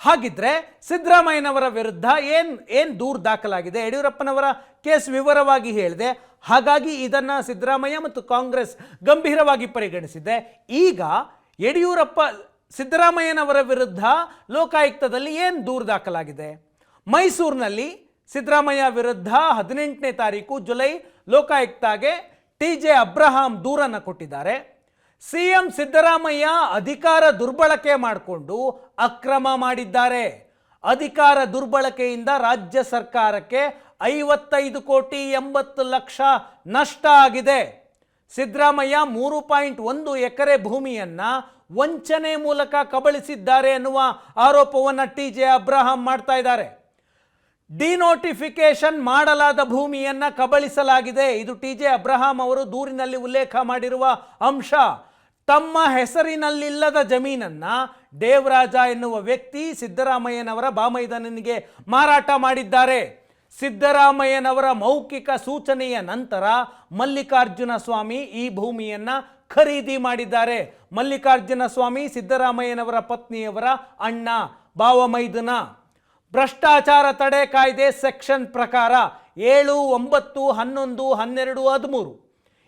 ಹಾಗಿದ್ರೆ ಸಿದ್ದರಾಮಯ್ಯನವರ ವಿರುದ್ಧ ಏನು ಏನು ದೂರು ದಾಖಲಾಗಿದೆ? ಯಡಿಯೂರಪ್ಪನವರ ಕೇಸ್ ವಿವರವಾಗಿ ಹೇಳಿದೆ. ಹಾಗಾಗಿ ಇದನ್ನು ಸಿದ್ದರಾಮಯ್ಯ ಮತ್ತು ಕಾಂಗ್ರೆಸ್ ಗಂಭೀರವಾಗಿ ಪರಿಗಣಿಸಿದೆ. ಈಗ ಯಡಿಯೂರಪ್ಪ, ಸಿದ್ದರಾಮಯ್ಯನವರ ವಿರುದ್ಧ ಲೋಕಾಯುಕ್ತದಲ್ಲಿ ಏನು ದೂರು ದಾಖಲಾಗಿದೆ? ಮೈಸೂರಿನಲ್ಲಿ ಸಿದ್ದರಾಮಯ್ಯ ವಿರುದ್ಧ ಹದಿನೆಂಟನೇ ತಾರೀಕು ಜುಲೈ ಲೋಕಾಯುಕ್ತಾಗೆ ಟಿ ಜೆ ಅಬ್ರಹಾಂ ದೂರನ್ನು ಕೊಟ್ಟಿದ್ದಾರೆ. ಸಿಎಂ ಸಿದ್ದರಾಮಯ್ಯ ಅಧಿಕಾರ ದುರ್ಬಳಕೆ ಮಾಡಿಕೊಂಡು ಅಕ್ರಮ ಮಾಡಿದ್ದಾರೆ. ಅಧಿಕಾರ ದುರ್ಬಳಕೆಯಿಂದ ರಾಜ್ಯ ಸರ್ಕಾರಕ್ಕೆ ಐವತ್ತೈದು ಕೋಟಿ ಎಂಬತ್ತು ಲಕ್ಷ ನಷ್ಟ ಆಗಿದೆ. ಸಿದ್ದರಾಮಯ್ಯ ಮೂರು ಪಾಯಿಂಟ್ ಒಂದು ಎಕರೆ ಭೂಮಿಯನ್ನು ವಂಚನೆ ಮೂಲಕ ಕಬಳಿಸಿದ್ದಾರೆ ಎನ್ನುವ ಆರೋಪವನ್ನು ಟಿ ಜೆ ಅಬ್ರಹಾಂ ಮಾಡ್ತಾ ಇದ್ದಾರೆ. ಡಿನೋಟಿಫಿಕೇಶನ್ ಮಾಡಲಾದ ಭೂಮಿಯನ್ನು ಕಬಳಿಸಲಾಗಿದೆ. ಇದು ಟಿ ಜೆ ಅಬ್ರಹಾಂ ಅವರು ದೂರಿನಲ್ಲಿ ಉಲ್ಲೇಖ ಮಾಡಿರುವ ಅಂಶ. ತಮ್ಮ ಹೆಸರಿನಲ್ಲಿಲ್ಲದ ಜಮೀನನ್ನ ದೇವರಾಜ ಎನ್ನುವ ವ್ಯಕ್ತಿ ಸಿದ್ದರಾಮಯ್ಯನವರ ಬಾಮೈದನನಿಗೆ ಮಾರಾಟ ಮಾಡಿದ್ದಾರೆ. ಸಿದ್ದರಾಮಯ್ಯನವರ ಮೌಖಿಕ ಸೂಚನೆಯ ನಂತರ ಮಲ್ಲಿಕಾರ್ಜುನ ಸ್ವಾಮಿ ಈ ಭೂಮಿಯನ್ನು ಖರೀದಿ ಮಾಡಿದ್ದಾರೆ. ಮಲ್ಲಿಕಾರ್ಜುನ ಸ್ವಾಮಿ ಸಿದ್ದರಾಮಯ್ಯನವರ ಪತ್ನಿಯವರ ಅಣ್ಣ ಬಾವಮೈದನ. ಭ್ರಷ್ಟಾಚಾರ ತಡೆ ಕಾಯ್ದೆ ಸೆಕ್ಷನ್ ಪ್ರಕಾರ ಏಳು, ಒಂಬತ್ತು, ಹನ್ನೊಂದು, ಹನ್ನೆರಡು, ಹದಿಮೂರು.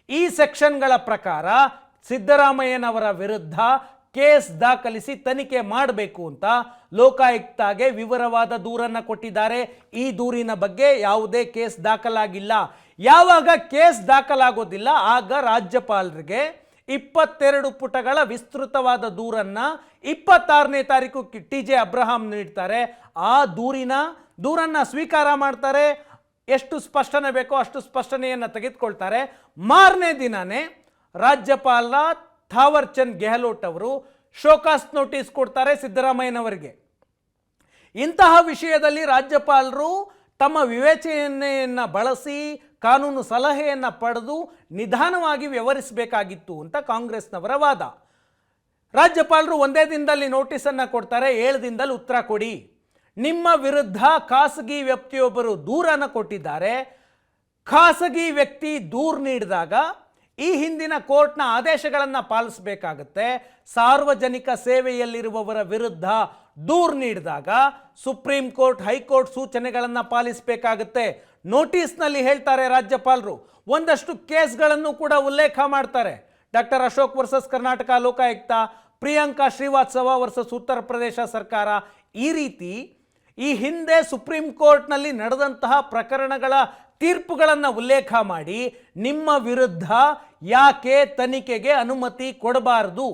ಈ ಸೆಕ್ಷನ್ಗಳ ಪ್ರಕಾರ ಸಿದ್ದರಾಮಯ್ಯನವರ ವಿರುದ್ಧ ಕೇಸ್ ದಾಖಲಿಸಿ ತನಿಖೆ ಮಾಡಬೇಕು ಅಂತ ಲೋಕಾಯುಕ್ತಗೆ ವಿವರವಾದ ದೂರನ್ನು ಕೊಟ್ಟಿದ್ದಾರೆ. ಈ ದೂರಿನ ಬಗ್ಗೆ ಯಾವುದೇ ಕೇಸ್ ದಾಖಲಾಗಿಲ್ಲ. ಯಾವಾಗ ಕೇಸ್ ದಾಖಲಾಗೋದಿಲ್ಲ, ಆಗ ರಾಜ್ಯಪಾಲರಿಗೆ ಇಪ್ಪತ್ತೆರಡು ಪುಟಗಳ ವಿಸ್ತೃತವಾದ ದೂರನ್ನ ಇಪ್ಪತ್ತಾರನೇ ತಾರೀಕು ಟಿ ಜೆ ಅಬ್ರಹಾಂ ನೀಡ್ತಾರೆ. ಆ ದೂರಿನ ದೂರನ್ನ ಸ್ವೀಕಾರ ಮಾಡ್ತಾರೆ. ಎಷ್ಟು ಸ್ಪಷ್ಟನೆ ಬೇಕೋ ಅಷ್ಟು ಸ್ಪಷ್ಟನೆಯನ್ನು ತೆಗೆದುಕೊಳ್ತಾರೆ. ಮಾರನೇ ದಿನನೇ ರಾಜ್ಯಪಾಲ ಥಾವರ್ ಚಂದ್ ಗೆಹ್ಲೋಟ್ ಅವರು ಶೋಕಾಸ್ ನೋಟಿಸ್ ಕೊಡ್ತಾರೆ ಸಿದ್ದರಾಮಯ್ಯನವರಿಗೆ. ಇಂತಹ ವಿಷಯದಲ್ಲಿ ರಾಜ್ಯಪಾಲರು ತಮ್ಮ ವಿವೇಚನೆಯನ್ನು ಬಳಸಿ ಕಾನೂನು ಸಲಹೆಯನ್ನು ಪಡೆದು ನಿಧಾನವಾಗಿ ವ್ಯವಹರಿಸಬೇಕಾಗಿತ್ತು ಅಂತ ಕಾಂಗ್ರೆಸ್ನವರ ವಾದ. ರಾಜ್ಯಪಾಲರು ಒಂದೇ ದಿನದಲ್ಲಿ ನೋಟಿಸನ್ನು ಕೊಡ್ತಾರೆ, ಏಳು ದಿನದಲ್ಲಿ ಉತ್ತರ ಕೊಡಿ. ನಿಮ್ಮ ವಿರುದ್ಧ ಖಾಸಗಿ ವ್ಯಕ್ತಿಯೊಬ್ಬರು ದೂರನ್ನು ಕೊಟ್ಟಿದ್ದಾರೆ. ಖಾಸಗಿ ವ್ಯಕ್ತಿ ದೂರು ನೀಡಿದಾಗ ಈ ಹಿಂದಿನ ಕೋರ್ಟ್ನ ಆದೇಶಗಳನ್ನು ಪಾಲಿಸಬೇಕಾಗತ್ತೆ. ಸಾರ್ವಜನಿಕ ಸೇವೆಯಲ್ಲಿರುವವರ ವಿರುದ್ಧ ದೂರು ನೀಡಿದಾಗ ಸುಪ್ರೀಂ ಕೋರ್ಟ್, ಹೈಕೋರ್ಟ್ ಸೂಚನೆಗಳನ್ನು ಪಾಲಿಸಬೇಕಾಗತ್ತೆ. ನೋಟಿಸ್ನಲ್ಲಿ ಹೇಳ್ತಾರೆ ರಾಜ್ಯಪಾಲರು, ಒಂದಷ್ಟು ಕೇಸ್ಗಳನ್ನು ಕೂಡ ಉಲ್ಲೇಖ ಮಾಡ್ತಾರೆ. Doctor Ashok versus Karnataka Lokayukta, Priyanka Srivastava versus Uttar Pradesh ಸರ್ಕಾರ. ಈ ರೀತಿ ಈ ಹಿಂದೆ ಸುಪ್ರೀಂ ಕೋರ್ಟ್ನಲ್ಲಿ ನಡೆದಂತಹ ಪ್ರಕರಣಗಳ ತೀರ್ಪುಗಳನ್ನು ಉಲ್ಲೇಖ ಮಾಡಿ ನಿಮ್ಮ ವಿರುದ್ಧ ಯಾಕೆ ತನಿಖೆಗೆ ಅನುಮತಿ ಕೊಡಬಾರದು?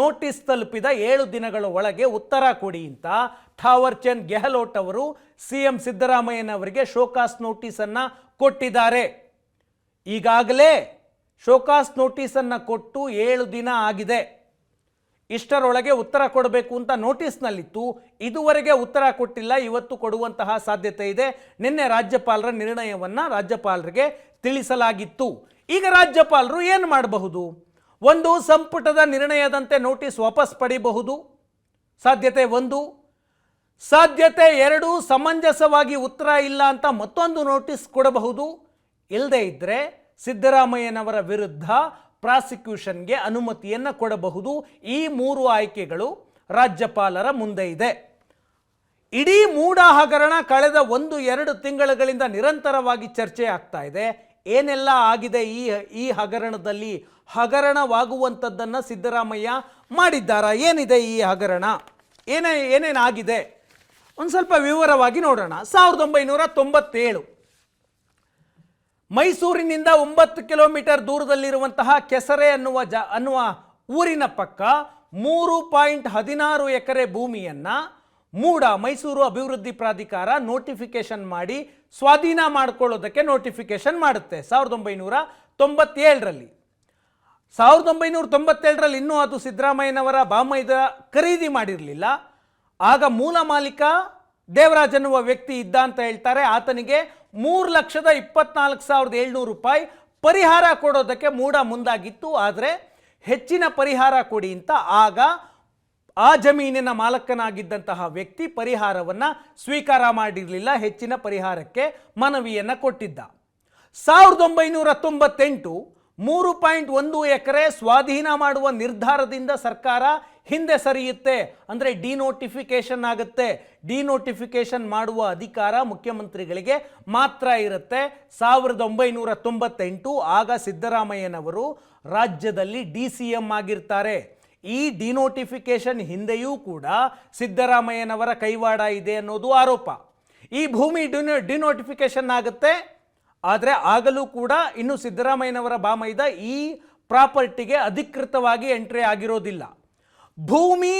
ನೋಟಿಸ್ ತಲುಪಿದ ಏಳು ದಿನಗಳ ಒಳಗೆ ಉತ್ತರ ಕೊಡಿ ಅಂತ ಥಾವರ್ ಚಂದ್ ಗೆಹ್ಲೋಟ್ ಅವರು ಸಿ ಎಂ ಸಿದ್ದರಾಮಯ್ಯನವರಿಗೆ ಶೋಕಾಸ್ ನೋಟಿಸನ್ನು ಕೊಟ್ಟಿದ್ದಾರೆ. ಈಗಾಗಲೇ ಶೋಕಾಸ್ ನೋಟಿಸನ್ನು ಕೊಟ್ಟು ಏಳು ದಿನ ಆಗಿದೆ. ಇಷ್ಟರೊಳಗೆ ಉತ್ತರ ಕೊಡಬೇಕು ಅಂತ ನೋಟಿಸ್ನಲ್ಲಿತ್ತು. ಇದುವರೆಗೆ ಉತ್ತರ ಕೊಟ್ಟಿಲ್ಲ, ಇವತ್ತು ಕೊಡುವಂತಹ ಸಾಧ್ಯತೆ ಇದೆ. ನಿನ್ನೆ ರಾಜ್ಯಪಾಲರ ನಿರ್ಣಯವನ್ನು ರಾಜ್ಯಪಾಲರಿಗೆ ತಿಳಿಸಲಾಗಿತ್ತು. ಈಗ ರಾಜ್ಯಪಾಲರು ಏನು ಮಾಡಬಹುದು? ಒಂದು ಸಂಪುಟದ ನಿರ್ಣಯದಂತೆ ನೋಟಿಸ್ ವಾಪಸ್ ಪಡಿಬಹುದು? ಸಾಧ್ಯತೆ ಒಂದು. ಸಾಧ್ಯತೆ ಎರಡು, ಸಮಂಜಸವಾಗಿ ಉತ್ತರ ಇಲ್ಲ ಅಂತ ಮತ್ತೊಂದು ನೋಟಿಸ್ ಕೊಡಬಹುದು? ಇಲ್ಲದೇ ಇದ್ದರೆ ಸಿದ್ದರಾಮಯ್ಯನವರ ವಿರುದ್ಧ ಪ್ರಾಸಿಕ್ಯೂಷನ್ಗೆ ಅನುಮತಿಯನ್ನು ಕೊಡಬಹುದು. ಈ ಮೂರು ಆಯ್ಕೆಗಳು ರಾಜ್ಯಪಾಲರ ಮುಂದೆ ಇದೆ. ಇಡೀ ಮೂಡ ಹಗರಣ ಕಳೆದ ಒಂದು ಎರಡು ತಿಂಗಳುಗಳಿಂದ ನಿರಂತರವಾಗಿ ಚರ್ಚೆ ಆಗ್ತಾ ಇದೆ. ಏನೆಲ್ಲ ಆಗಿದೆ ಈ ಈ ಹಗರಣದಲ್ಲಿ? ಹಗರಣವಾಗುವಂಥದ್ದನ್ನು ಸಿದ್ದರಾಮಯ್ಯ ಮಾಡಿದ್ದಾರಾ? ಏನಿದೆ ಈ ಹಗರಣ? ಏನೇ, ಏನೇನಾಗಿದೆ? ಒಂದು ಸ್ವಲ್ಪ ವಿವರವಾಗಿ ನೋಡೋಣ. ಸಾವಿರದ ಒಂಬೈನೂರ ತೊಂಬತ್ತೇಳು. ಮೈಸೂರಿನಿಂದ ಒಂಬತ್ತು ಕಿಲೋಮೀಟರ್ ದೂರದಲ್ಲಿರುವಂತಹ ಕೆಸರೆ ಅನ್ನುವ ಜ, ಅನ್ನುವ ಊರಿನ ಪಕ್ಕ ಮೂರು ಪಾಯಿಂಟ್ ಹದಿನಾರು ಎಕರೆ ಭೂಮಿಯನ್ನು ಮೂಡ ಮೈಸೂರು ಅಭಿವೃದ್ಧಿ ಪ್ರಾಧಿಕಾರ ನೋಟಿಫಿಕೇಶನ್ ಮಾಡಿ ಸ್ವಾಧೀನ ಮಾಡಿಕೊಳ್ಳೋದಕ್ಕೆ ನೋಟಿಫಿಕೇಶನ್ ಮಾಡುತ್ತೆ. ಸಾವಿರದ ಒಂಬೈನೂರ ತೊಂಬತ್ತೇಳರಲ್ಲಿ. ಸಾವಿರದ ಒಂಬೈನೂರ ತೊಂಬತ್ತೇಳರಲ್ಲಿ ಇನ್ನೂ ಅದು ಸಿದ್ದರಾಮಯ್ಯನವರ ಬಾಮೈದ ಖರೀದಿ ಮಾಡಿರಲಿಲ್ಲ. ಆಗ ಮೂಲ ಮಾಲೀಕ ದೇವರಾಜ್ ಅನ್ನುವ ವ್ಯಕ್ತಿ ಇದ್ದ ಅಂತ ಹೇಳ್ತಾರೆ. ಆತನಿಗೆ ಮೂರು ಲಕ್ಷದ ಇಪ್ಪತ್ನಾಲ್ಕು ಸಾವಿರದ ಏಳ್ನೂರು ರೂಪಾಯಿ ಪರಿಹಾರ ಕೊಡೋದಕ್ಕೆ ಮೂಡ ಮುಂದಾಗಿತ್ತು, ಆದರೆ ಹೆಚ್ಚಿನ ಪರಿಹಾರ ಕೊಡಿ ಅಂತ ಆಗ ಆ ಜಮೀನಿನ ಮಾಲಕನಾಗಿದ್ದಂತಹ ವ್ಯಕ್ತಿ ಪರಿಹಾರವನ್ನು ಸ್ವೀಕಾರ ಮಾಡಿರಲಿಲ್ಲ, ಹೆಚ್ಚಿನ ಪರಿಹಾರಕ್ಕೆ ಮನವಿಯನ್ನು ಕೊಟ್ಟಿದ್ದ. ಸಾವಿರದ ಒಂಬೈನೂರ ತೊಂಬತ್ತೆಂಟು ಮೂರು ಪಾಯಿಂಟ್ ಒಂದು ಎಕರೆ ಸ್ವಾಧೀನ ಮಾಡುವ ನಿರ್ಧಾರದಿಂದ ಸರ್ಕಾರ ಹಿಂದೆ ಸರಿಯುತ್ತೆ ಅಂದರೆ ಡಿನೋಟಿಫಿಕೇಷನ್ ಆಗುತ್ತೆ. ಡಿನೋಟಿಫಿಕೇಷನ್ ಮಾಡುವ ಅಧಿಕಾರ ಮುಖ್ಯಮಂತ್ರಿಗಳಿಗೆ ಮಾತ್ರ ಇರುತ್ತೆ. ಸಾವಿರದ ಒಂಬೈನೂರ ತೊಂಬತ್ತೆಂಟು ಆಗ ಸಿದ್ದರಾಮಯ್ಯನವರು ರಾಜ್ಯದಲ್ಲಿ ಡಿ ಸಿ ಎಂ ಆಗಿರ್ತಾರೆ. ಈ ಡಿನೋಟಿಫಿಕೇಷನ್ ಹಿಂದೆಯೂ ಕೂಡ ಸಿದ್ದರಾಮಯ್ಯನವರ ಕೈವಾಡ ಇದೆ ಅನ್ನೋದು ಆರೋಪ. ಈ ಭೂಮಿ ಡಿನೋ ಡಿನೋಟಿಫಿಕೇಷನ್ ಆಗುತ್ತೆ. ಆದರೆ ಆಗಲೂ ಕೂಡ ಇನ್ನು ಸಿದ್ದರಾಮಯ್ಯನವರ ಬಾಮೈದ ಈ ಪ್ರಾಪರ್ಟಿಗೆ ಅಧಿಕೃತವಾಗಿ ಎಂಟ್ರಿ ಆಗಿರೋದಿಲ್ಲ. ಭೂಮಿ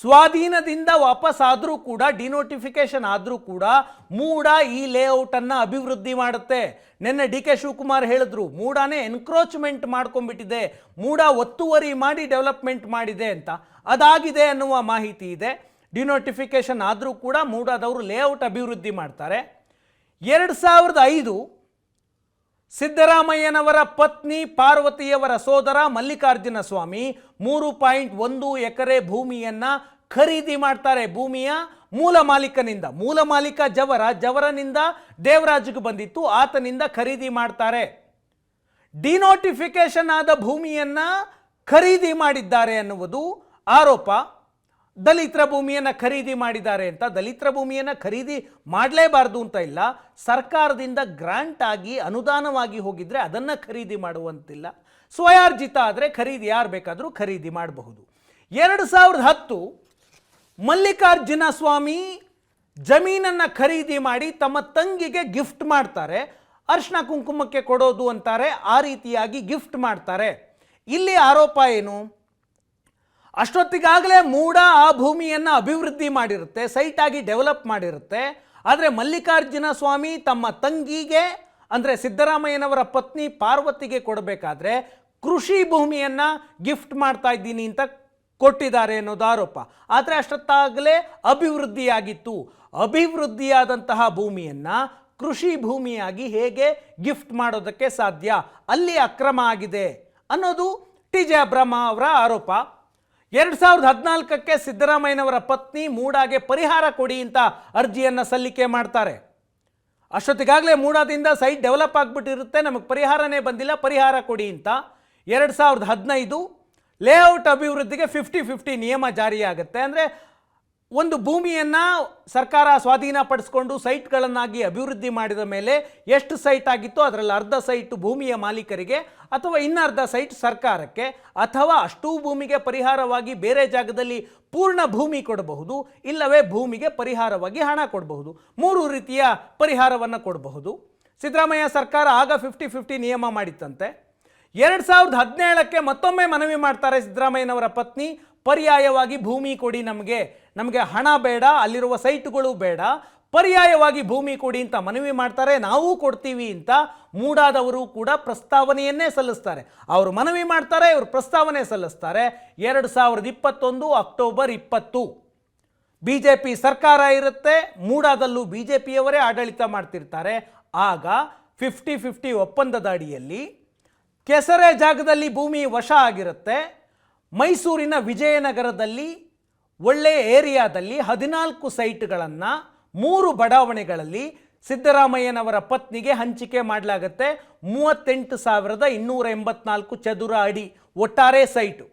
ಸ್ವಾಧೀನದಿಂದ ವಾಪಸ್ ಆದರೂ ಕೂಡ ಡಿನೋಟಿಫಿಕೇಶನ್ ಆದರೂ ಕೂಡ ಮೂಡ ಈ ಲೇಔಟನ್ನು ಅಭಿವೃದ್ಧಿ ಮಾಡುತ್ತೆ. ನಿನ್ನೆ ಡಿ ಕೆ ಶಿವಕುಮಾರ್ ಹೇಳಿದ್ರು, ಮೂಡಾನೇ ಎನ್ಕ್ರೋಚ್ಮೆಂಟ್ ಮಾಡ್ಕೊಂಡ್ಬಿಟ್ಟಿದೆ, ಮೂಡ ಒತ್ತುವರಿ ಮಾಡಿ ಡೆವಲಪ್ಮೆಂಟ್ ಮಾಡಿದೆ ಅಂತ. ಅದಾಗಿದೆ ಅನ್ನುವ ಮಾಹಿತಿ ಇದೆ. ಡಿನೋಟಿಫಿಕೇಶನ್ ಆದರೂ ಕೂಡ ಮೂಡಾದವರು ಲೇಔಟ್ ಅಭಿವೃದ್ಧಿ ಮಾಡ್ತಾರೆ. ಎರಡು ಸಾವಿರದ ಐದು ಸಿದ್ದರಾಮಯ್ಯನವರ ಪತ್ನಿ ಪಾರ್ವತಿಯವರ ಸೋದರ ಮಲ್ಲಿಕಾರ್ಜುನ ಸ್ವಾಮಿ ಮೂರು ಪಾಯಿಂಟ್ ಒಂದು ಎಕರೆ ಭೂಮಿಯನ್ನ ಖರೀದಿ ಮಾಡ್ತಾರೆ ಭೂಮಿಯ ಮೂಲ ಮಾಲೀಕನಿಂದ. ಮೂಲ ಮಾಲೀಕ ಜವರ, ಜವರನಿಂದ ದೇವರಾಜ್ಗೆ ಬಂದಿತ್ತು, ಆತನಿಂದ ಖರೀದಿ ಮಾಡ್ತಾರೆ. ಡಿನೋಟಿಫಿಕೇಶನ್ ಆದ ಭೂಮಿಯನ್ನ ಖರೀದಿ ಮಾಡಿದ್ದಾರೆ ಅನ್ನುವುದು ಆರೋಪ. ದಲಿತರ ಭೂಮಿಯನ್ನು ಖರೀದಿ ಮಾಡಿದ್ದಾರೆ ಅಂತ. ದಲಿತರ ಭೂಮಿಯನ್ನು ಖರೀದಿ ಮಾಡಲೇಬಾರ್ದು ಅಂತ ಇಲ್ಲ. ಸರ್ಕಾರದಿಂದ ಗ್ರಾಂಟ್ ಆಗಿ ಅನುದಾನವಾಗಿ ಹೋಗಿದ್ರೆ ಅದನ್ನು ಖರೀದಿ ಮಾಡುವಂತಿಲ್ಲ. ಸ್ವಯಾರ್ಜಿತ ಆದರೆ ಖರೀದಿ ಯಾರು ಬೇಕಾದರೂ ಖರೀದಿ ಮಾಡಬಹುದು. ಎರಡು ಸಾವಿರದ ಹತ್ತು ಮಲ್ಲಿಕಾರ್ಜುನ ಸ್ವಾಮಿ ಜಮೀನನ್ನು ಖರೀದಿ ಮಾಡಿ ತಮ್ಮ ತಂಗಿಗೆ ಗಿಫ್ಟ್ ಮಾಡ್ತಾರೆ. ಅರ್ಶನ ಕುಂಕುಮಕ್ಕೆ ಕೊಡೋದು ಅಂತಾರೆ, ಆ ರೀತಿಯಾಗಿ ಗಿಫ್ಟ್ ಮಾಡ್ತಾರೆ. ಇಲ್ಲಿ ಆರೋಪ ಏನು? ಅಷ್ಟೊತ್ತಿಗಾಗಲೇ ಮೂಡ ಆ ಭೂಮಿಯನ್ನು ಅಭಿವೃದ್ಧಿ ಮಾಡಿರುತ್ತೆ ಸೈಟ್ ಆಗಿ ಡೆವಲಪ್ ಮಾಡಿರುತ್ತೆ. ಆದರೆ ಮಲ್ಲಿಕಾರ್ಜುನ ಸ್ವಾಮಿ ತಮ್ಮ ತಂಗಿಗೆ, ಅಂದರೆ ಸಿದ್ದರಾಮಯ್ಯನವರ ಪತ್ನಿ ಪಾರ್ವತಿಗೆ ಕೊಡಬೇಕಾದ್ರೆ ಕೃಷಿ ಭೂಮಿಯನ್ನು ಗಿಫ್ಟ್ ಮಾಡ್ತಾ ಇದ್ದೀನಿ ಅಂತ ಕೊಟ್ಟಿದ್ದಾರೆ ಅನ್ನೋದು ಆರೋಪ. ಆದರೆ ಅಷ್ಟೊತ್ತಾಗಲೇ ಅಭಿವೃದ್ಧಿಯಾಗಿತ್ತು. ಅಭಿವೃದ್ಧಿಯಾದಂತಹ ಭೂಮಿಯನ್ನು ಕೃಷಿ ಭೂಮಿಯಾಗಿ ಹೇಗೆ ಗಿಫ್ಟ್ ಮಾಡೋದಕ್ಕೆ ಸಾಧ್ಯ, ಅಲ್ಲಿ ಅಕ್ರಮ ಆಗಿದೆ ಅನ್ನೋದು ಟಿ. ಜೆ ಅಬ್ರಹ್ಮ ಅವರ ಆರೋಪ. ಎರಡು ಸಾವಿರದ ಹದಿನಾಲ್ಕಕ್ಕೆ ಸಿದ್ದರಾಮಯ್ಯನವರ ಪತ್ನಿ ಮೂಡಾಗೆ ಪರಿಹಾರ ಕೊಡಿ ಅಂತ ಅರ್ಜಿಯನ್ನು ಸಲ್ಲಿಕೆ ಮಾಡ್ತಾರೆ. ಅಷ್ಟೊತ್ತಿಗಾಗಲೇ ಮೂಡಾದಿಂದ ಸೈಟ್ ಡೆವಲಪ್ ಆಗಿಬಿಟ್ಟಿರುತ್ತೆ, ನಮಗೆ ಪರಿಹಾರನೇ ಬಂದಿಲ್ಲ, ಪರಿಹಾರ ಕೊಡಿ ಅಂತ. ಎರಡು ಸಾವಿರದ ಹದಿನೈದು, ಲೇಔಟ್ ಅಭಿವೃದ್ಧಿಗೆ ಫಿಫ್ಟಿ ಫಿಫ್ಟಿ ನಿಯಮ ಜಾರಿಯಾಗುತ್ತೆ. ಅಂದರೆ ಒಂದು ಭೂಮಿಯನ್ನು ಸರ್ಕಾರ ಸ್ವಾಧೀನಪಡಿಸ್ಕೊಂಡು ಸೈಟ್ಗಳನ್ನಾಗಿ ಅಭಿವೃದ್ಧಿ ಮಾಡಿದ ಮೇಲೆ ಎಷ್ಟು ಸೈಟ್ ಆಗಿತ್ತೋ ಅದರಲ್ಲಿ ಅರ್ಧ ಸೈಟ್ ಭೂಮಿಯ ಮಾಲೀಕರಿಗೆ ಅಥವಾ ಇನ್ನರ್ಧ ಸೈಟ್ ಸರ್ಕಾರಕ್ಕೆ ಅಥವಾ ಅಷ್ಟೂ ಭೂಮಿಗೆ ಪರಿಹಾರವಾಗಿ ಬೇರೆ ಜಾಗದಲ್ಲಿ ಪೂರ್ಣ ಭೂಮಿ ಕೊಡಬಹುದು, ಇಲ್ಲವೇ ಭೂಮಿಗೆ ಪರಿಹಾರವಾಗಿ ಹಣ ಕೊಡಬಹುದು. ಮೂರು ರೀತಿಯ ಪರಿಹಾರವನ್ನು ಕೊಡಬಹುದು. ಸಿದ್ದರಾಮಯ್ಯ ಸರ್ಕಾರ ಆಗ ಫಿಫ್ಟಿ ಫಿಫ್ಟಿ ನಿಯಮ ಮಾಡಿತ್ತಂತೆ. ಎರಡು ಸಾವಿರದ ಹದಿನೇಳಕ್ಕೆ ಮತ್ತೊಮ್ಮೆ ಮನವಿ ಮಾಡ್ತಾರೆ ಸಿದ್ದರಾಮಯ್ಯನವರ ಪತ್ನಿ ಪರ್ಯಾಯವಾಗಿ ಭೂಮಿ ಕೊಡಿ ನಮಗೆ. ನಮಗೆ ಹಣ ಬೇಡ, ಅಲ್ಲಿರುವ ಸೈಟ್ಗಳು ಬೇಡ. ಪರ್ಯಾಯವಾಗಿ ಭೂಮಿ ಕೊಡಿ ಅಂತ ಮನವಿ ಮಾಡ್ತಾರೆ, ನಾವು ಕೊಡ್ತೀವಿ ಅಂತ ಮೂಡಾದವರು ಕೂಡ ಪ್ರಸ್ತಾವನೆಯನ್ನೇ ಸಲ್ಲಿಸ್ತಾರೆ. ಅವರು ಮನವಿ ಮಾಡ್ತಾರೆ, ಇವರು ಪ್ರಸ್ತಾವನೆ ಸಲ್ಲಿಸ್ತಾರೆ. ಎರಡು ಸಾವಿರದ ಇಪ್ಪತ್ತೊಂದು ಅಕ್ಟೋಬರ್ ಇಪ್ಪತ್ತು. ಬಿ ಜೆ ಪಿ ಸರ್ಕಾರ ಇರುತ್ತೆ, ಮೂಡಾದಲ್ಲೂ ಬಿ ಜೆ ಪಿಯವರೇ ಆಡಳಿತ ಮಾಡ್ತಿರ್ತಾರೆ. ಆಗ ಫಿಫ್ಟಿ ಫಿಫ್ಟಿ ಒಪ್ಪಂದದ ಅಡಿಯಲ್ಲಿ ಕೆಸರೆ ಜಾಗದಲ್ಲಿ ಭೂಮಿ ವಶ ಆಗಿರುತ್ತೆ. ಮೈಸೂರಿನ ವಿಜಯನಗರದಲ್ಲಿ ಒಳ್ಳೆಯ ಏರಿಯಾದಲ್ಲಿ ಹದಿನಾಲ್ಕು ಸೈಟ್ಗಳನ್ನು ಮೂರು ಬಡಾವಣೆಗಳಲ್ಲಿ ಸಿದ್ದರಾಮಯ್ಯನವರ ಪತ್ನಿಗೆ ಹಂಚಿಕೆ ಮಾಡಲಾಗತ್ತೆ. ಮೂವತ್ತೆಂಟು ಸಾವಿರದ ಇನ್ನೂರ ಎಂಬತ್ನಾಲ್ಕು ಚದುರ ಅಡಿ ಒಟ್ಟಾರೆ ಸೈಟು.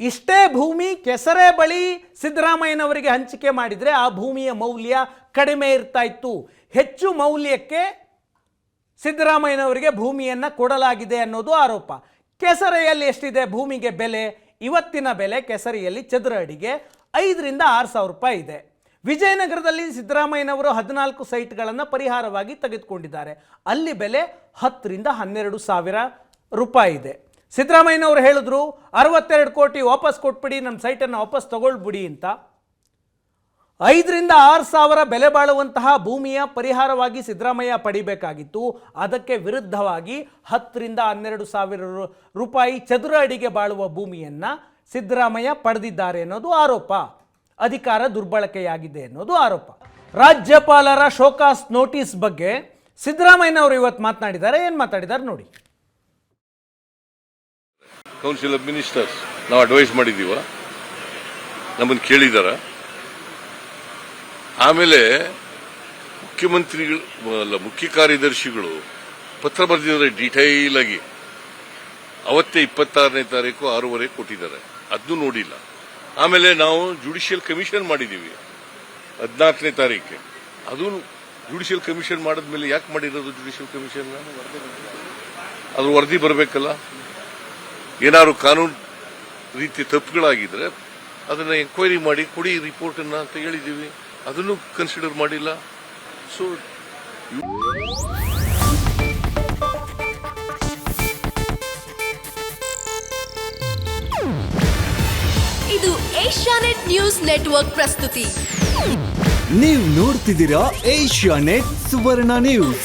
ಇಷ್ಟೇ ಭೂಮಿ ಕೆಸರೆ ಬಳಿ ಸಿದ್ದರಾಮಯ್ಯನವರಿಗೆ ಹಂಚಿಕೆ ಮಾಡಿದರೆ ಆ ಭೂಮಿಯ ಮೌಲ್ಯ ಕಡಿಮೆ ಇರ್ತಾ ಇತ್ತು. ಹೆಚ್ಚು ಮೌಲ್ಯಕ್ಕೆ ಸಿದ್ದರಾಮಯ್ಯನವರಿಗೆ ಭೂಮಿಯನ್ನು ಕೊಡಲಾಗಿದೆ ಅನ್ನೋದು ಆರೋಪ. ಕೆಸರೆಯಲ್ಲಿ ಎಷ್ಟಿದೆ ಭೂಮಿಗೆ ಬೆಲೆ? ಇವತ್ತಿನ ಬೆಲೆ ಕೆಸರಿಯಲ್ಲಿ ಚದರ ಅಡಿಗೆ ಐದರಿಂದ ಆರು ಸಾವಿರ ರೂಪಾಯಿ ಇದೆ. ವಿಜಯನಗರದಲ್ಲಿ ಸಿದ್ದರಾಮಯ್ಯನವರು ಹದಿನಾಲ್ಕು ಸೈಟ್ಗಳನ್ನು ಪರಿಹಾರವಾಗಿ ತೆಗೆದುಕೊಂಡಿದ್ದಾರೆ. ಅಲ್ಲಿ ಬೆಲೆ ಹತ್ತರಿಂದ ಹನ್ನೆರಡು ಸಾವಿರ ರೂಪಾಯಿ ಇದೆ. ಸಿದ್ದರಾಮಯ್ಯನವರು ಹೇಳಿದ್ರು, ಅರವತ್ತೆರಡು ಕೋಟಿ ವಾಪಸ್ ಕೊಟ್ಬಿಡಿ ನಮ್ಮ ಸೈಟನ್ನು ವಾಪಸ್ ತಗೊಳ್ಬಿಡಿ ಅಂತ. ಐದರಿಂದ ಆರು ಸಾವಿರ ಬೆಲೆ ಬಾಳುವಂತಹ ಭೂಮಿಯ ಪರಿಹಾರವಾಗಿ ಸಿದ್ದರಾಮಯ್ಯ ಪಡಿಬೇಕಾಗಿತ್ತು. ಅದಕ್ಕೆ ವಿರುದ್ಧವಾಗಿ ಹತ್ತರಿಂದ ಹನ್ನೆರಡು ಸಾವಿರ ರೂಪಾಯಿ ಚದುರ ಅಡಿಗೆ ಬಾಳುವ ಭೂಮಿಯನ್ನು ಸಿದ್ದರಾಮಯ್ಯ ಪಡೆದಿದ್ದಾರೆ ಅನ್ನೋದು ಆರೋಪ. ಅಧಿಕಾರ ದುರ್ಬಳಕೆಯಾಗಿದೆ ಅನ್ನೋದು ಆರೋಪ. ರಾಜ್ಯಪಾಲರ ಶೋಕಾಸ್ ನೋಟಿಸ್ ಬಗ್ಗೆ ಸಿದ್ದರಾಮಯ್ಯನವರು ಇವತ್ತು ಮಾತನಾಡಿದ್ದಾರೆ. ಏನು ಮಾತಾಡಿದ್ದಾರೆ ನೋಡಿ. ಕೌನ್ಸಿಲ್ ಆಫ್ ಮಿನಿಸ್ಟರ್ಸ್ ನಾವು ಅಡ್ವೈಸ್ ಮಾಡಿದ್ದೀವ. ನಮ್ಮನ್ನು ಕೇಳಿದಾರ. ಆಮೇಲೆ ಮುಖ್ಯಮಂತ್ರಿಗಳು, ಅಲ್ಲ, ಮುಖ್ಯ ಕಾರ್ಯದರ್ಶಿಗಳು ಪತ್ರ ಬರೆದಿದ್ದಾರೆ ಡೀಟೈಲ್ ಆಗಿ. ಅವತ್ತೇ ಇಪ್ಪತ್ತಾರನೇ ತಾರೀಕು ಆರೂವರೆ ಕೊಟ್ಟಿದ್ದಾರೆ. ಅದನ್ನು ನೋಡಿಲ್ಲ. ಆಮೇಲೆ ನಾವು ಜುಡಿಷಿಯಲ್ ಕಮಿಷನ್ ಮಾಡಿದ್ದೀವಿ. ಹದಿನಾಲ್ಕನೇ ತಾರೀಕು ಅದು ಜುಡಿಷಿಯಲ್ ಕಮಿಷನ್ ಮಾಡಿದ್ಮೇಲೆ ಯಾಕೆ ಮಾಡಿರೋದು ಜುಡಿಷಿಯಲ್ ಕಮಿಷನ್ ಅದ್ರ ವರದಿ ಬರಬೇಕಲ್ಲ. ಏನಾದ್ರು ಕಾನೂನು ರೀತಿ ತಪ್ಪುಗಳಾಗಿದ್ರೆ ಅದನ್ನ ಎಂಕ್ವೈರಿ ಮಾಡಿ ಕೊಡಿ ರಿಪೋರ್ಟ್ ಅನ್ನ ಅಂತ ಹೇಳಿದೀವಿ ಅದನ್ನು ಕನ್ಸಿಡರ್ ಮಾಡಿಲ್ಲ. ಸೊ ಇದು ಏಷ್ಯಾನೆಟ್ ನ್ಯೂಸ್ ನೆಟ್ವರ್ಕ್ ಪ್ರಸ್ತುತಿ. ನೀವು ನೋಡ್ತಿದ್ದೀರಾ ಏಷ್ಯಾನೆಟ್ ಸುವರ್ಣ ನ್ಯೂಸ್.